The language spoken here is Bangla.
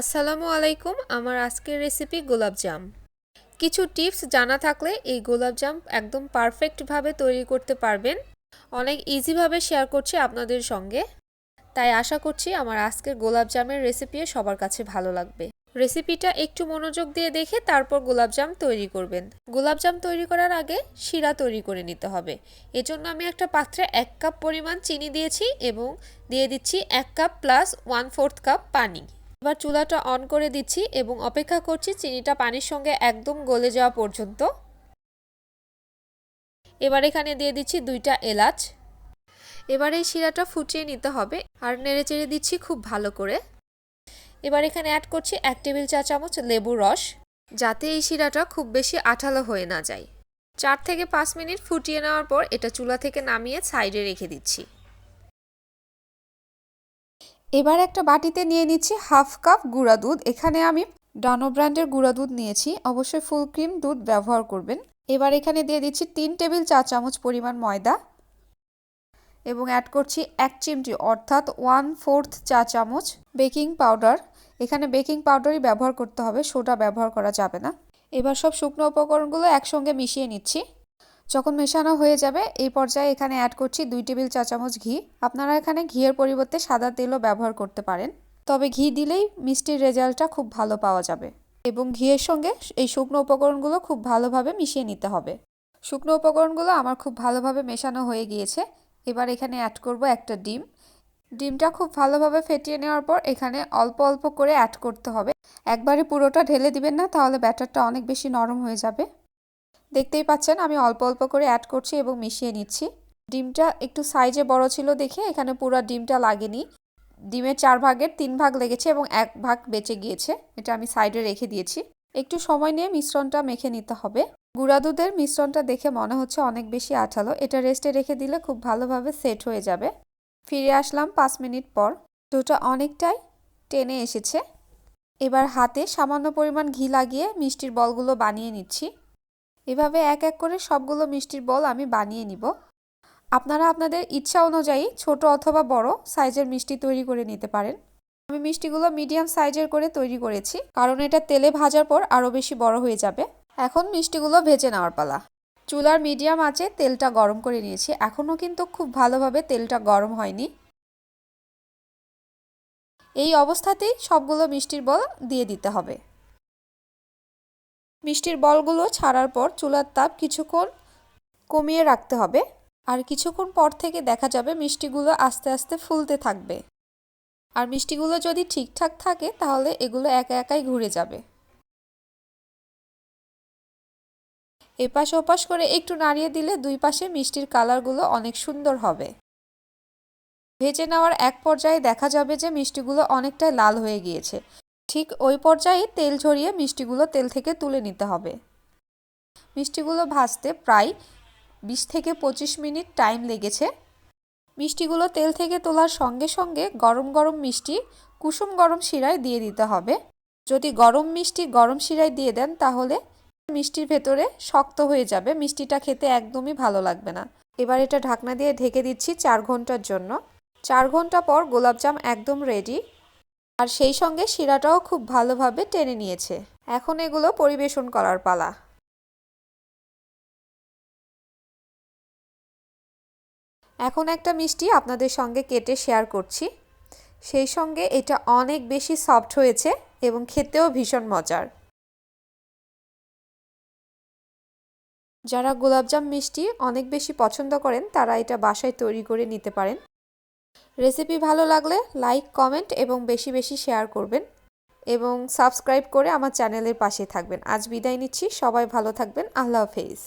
আসসালামু আলাইকুম, আমার আজকের রেসিপি গোলাপজাম কিছু টিপস জানা থাকলে এই গোলাপজাম একদম পারফেক্টভাবে তৈরি করতে পারবেন। অনেক ইজিভাবে শেয়ার করছি আপনাদের সঙ্গে। তাই আশা করছি আমার আজকের গোলাপজামের রেসিপি সবার কাছে ভালো লাগবে। রেসিপিটা একটু মনোযোগ দিয়ে দেখে তারপর গোলাপজাম তৈরি করবেন। গোলাপজাম তৈরি করার আগে শিরা তৈরি করে নিতে হবে। এজন্য আমি একটা পাত্রে এক কাপ পরিমাণ চিনি দিয়েছি এবং দিয়ে দিচ্ছি এক cup plus one fourth cup পানি। এবার চুলাটা অন করে দিচ্ছি এবং অপেক্ষা করছি চিনিটা পানির সঙ্গে একদম গলে যাওয়া পর্যন্ত। এবার এখানে দিয়ে দিচ্ছি দুইটা এলাচ। এবার এই শিরাটা ফুটিয়ে নিতে হবে আর নেড়ে চেড়ে দিচ্ছি খুব ভালো করে। এবার এখানে অ্যাড করছি এক টেবিল চা চামচ লেবু রস, যাতে এই শিরাটা খুব বেশি আঠালো হয়ে না যায়। চার থেকে পাঁচ মিনিট ফুটিয়ে নেওয়ার পর এটা চুলা থেকে নামিয়ে সাইডে রেখে দিচ্ছি। এবার একটা বাটিতে নিয়ে নিচ্ছি হাফ কাপ গুঁড়া দুধ। এখানে আমি ডানো ব্র্যান্ডের গুঁড়া দুধ নিয়েছি। অবশ্যই ফুল ক্রিম দুধ ব্যবহার করবেন। এবার এখানে দিয়ে দিচ্ছি তিন টেবিল চা চামচ পরিমাণ ময়দা এবং অ্যাড করছি এক চিমটি, অর্থাৎ ওয়ান ফোর্থ চা চামচ বেকিং পাউডার এখানে বেকিং পাউডারই ব্যবহার করতে হবে, সোডা ব্যবহার করা যাবে না। এবার সব শুকনো উপকরণগুলো একসঙ্গে মিশিয়ে নিচ্ছি। যখন মেশানো হয়ে যাবে, এই পর্যায়ে এখানে অ্যাড করছি দুই টেবিল চা চামচ ঘি। আপনারা এখানে ঘিয়ের পরিবর্তে সাদা তেলও ব্যবহার করতে পারেন। তবে ঘি দিলেই মিষ্টির রেজাল্টটা খুব ভালো পাওয়া যাবে এবং ঘিয়ের সঙ্গে এই শুকনো উপকরণগুলো খুব ভালোভাবে মিশিয়ে নিতে হবে। শুকনো উপকরণগুলো আমার খুব ভালোভাবে মেশানো হয়ে গিয়েছে। এবার এখানে অ্যাড করব একটা ডিম। ডিমটা খুব ভালোভাবে ফেটিয়ে নেওয়ার পর এখানে অল্প অল্প করে অ্যাড করতে হবে। একবারে পুরোটা ঢেলে দিবেন না, তাহলে ব্যাটারটা অনেক বেশি নরম হয়ে যাবে। দেখতেই পাচ্ছেন, আমি অল্প অল্প করে অ্যাড করছি এবং মিশিয়ে নিচ্ছি। ডিমটা একটু সাইজে বড় ছিল দেখে এখানে পুরো ডিমটা লাগেনি। ডিমের চার ভাগের তিন ভাগ লেগেছে এবং এক ভাগ বেঁচে গিয়েছে, এটা আমি সাইডে রেখে দিয়েছি। একটু সময় নিয়ে মিশ্রণটা মেখে নিতে হবে। গুঁড়া দুধের মিশ্রণটা দেখে মনে হচ্ছে অনেক বেশি আঠালো। এটা রেস্টে রেখে দিলে খুব ভালোভাবে সেট হয়ে যাবে। ফিরে আসলাম পাঁচ মিনিট পর। ডোটা অনেকটাই টেনে এসেছে। এবার হাতে সামান্য পরিমাণ ঘি লাগিয়ে মিষ্টির বলগুলো বানিয়ে নিচ্ছি। এভাবে এক এক করে সবগুলো মিষ্টির বল আমি বানিয়ে নিব। আপনারা আপনাদের ইচ্ছা অনুযায়ী ছোট অথবা বড় সাইজের মিষ্টি তৈরি করে নিতে পারেন। আমি মিষ্টিগুলো মিডিয়াম সাইজের করে তৈরি করেছি, কারণ এটা তেলে ভাজার পর আরও বেশি বড় হয়ে যাবে। এখন মিষ্টিগুলো ভেজে নেওয়ার পালা। চুলার মিডিয়াম আঁচে তেলটা গরম করে নিয়েছি। এখনও কিন্তু খুব ভালোভাবে তেলটা গরম হয়নি। এই অবস্থাতেই সবগুলো মিষ্টির বল দিয়ে দিতে হবে। মিষ্টির বলগুলো ছাড়ার পর চুলার তাপ কিছুক্ষণ কমিয়ে রাখতে হবে। আর কিছুক্ষণ পর থেকে দেখা যাবে মিষ্টিগুলো আস্তে আস্তে ফুলতে থাকবে। আর মিষ্টিগুলো যদি ঠিকঠাক থাকে, তাহলে এগুলো একা একাই ঘুরে যাবে। এপাশ ওপাশ করে একটু নাড়িয়ে দিলে দুই পাশে মিষ্টির কালারগুলো অনেক সুন্দর হবে। ভেজে নেওয়ার এক পর্যায়ে দেখা যাবে যে মিষ্টিগুলো অনেকটাই লাল হয়ে গিয়েছে। ঠিক ওই পর্যায়ে তেল ঝরিয়ে মিষ্টিগুলো তেল থেকে তুলে নিতে হবে। মিষ্টিগুলো ভাজতে প্রায় বিশ থেকে পঁচিশ মিনিট টাইম লেগেছে। মিষ্টিগুলো তেল থেকে তোলার সঙ্গে সঙ্গে গরম গরম মিষ্টি, কুসুম গরম শিরায় দিয়ে দিতে হবে। যদি গরম মিষ্টি গরম শিরায় দিয়ে দেন তাহলে মিষ্টির ভেতরে শক্ত হয়ে যাবে, মিষ্টিটা খেতে একদমই ভালো লাগবে না। এবার এটা ঢাকনা দিয়ে ঢেকে দিচ্ছি চার ঘণ্টার জন্য। চার ঘণ্টা পর গোলাপজাম একদম রেডি আর সেই সঙ্গে শিরাটাও খুব ভালোভাবে টেনে নিয়েছে। এখন এগুলো পরিবেশন করার পালা। এখন একটা মিষ্টি আপনাদের সঙ্গে কেটে শেয়ার করছি। সেই সঙ্গে এটা অনেক বেশি সফট হয়েছে এবং খেতেও ভীষণ মজার। যারা গোলাপজাম মিষ্টি অনেক বেশি পছন্দ করেন, তারা এটা বাসায় তৈরি করে নিতে পারেন। রেসিপি ভালো লাগলে লাইক, কমেন্ট এবং বেশি বেশি শেয়ার করবেন এবং সাবস্ক্রাইব করে আমার চ্যানেলের পাশে থাকবেন। আজ বিদায় নিচ্ছি। সবাই ভালো থাকবেন। আল্লাহ হাফেজ।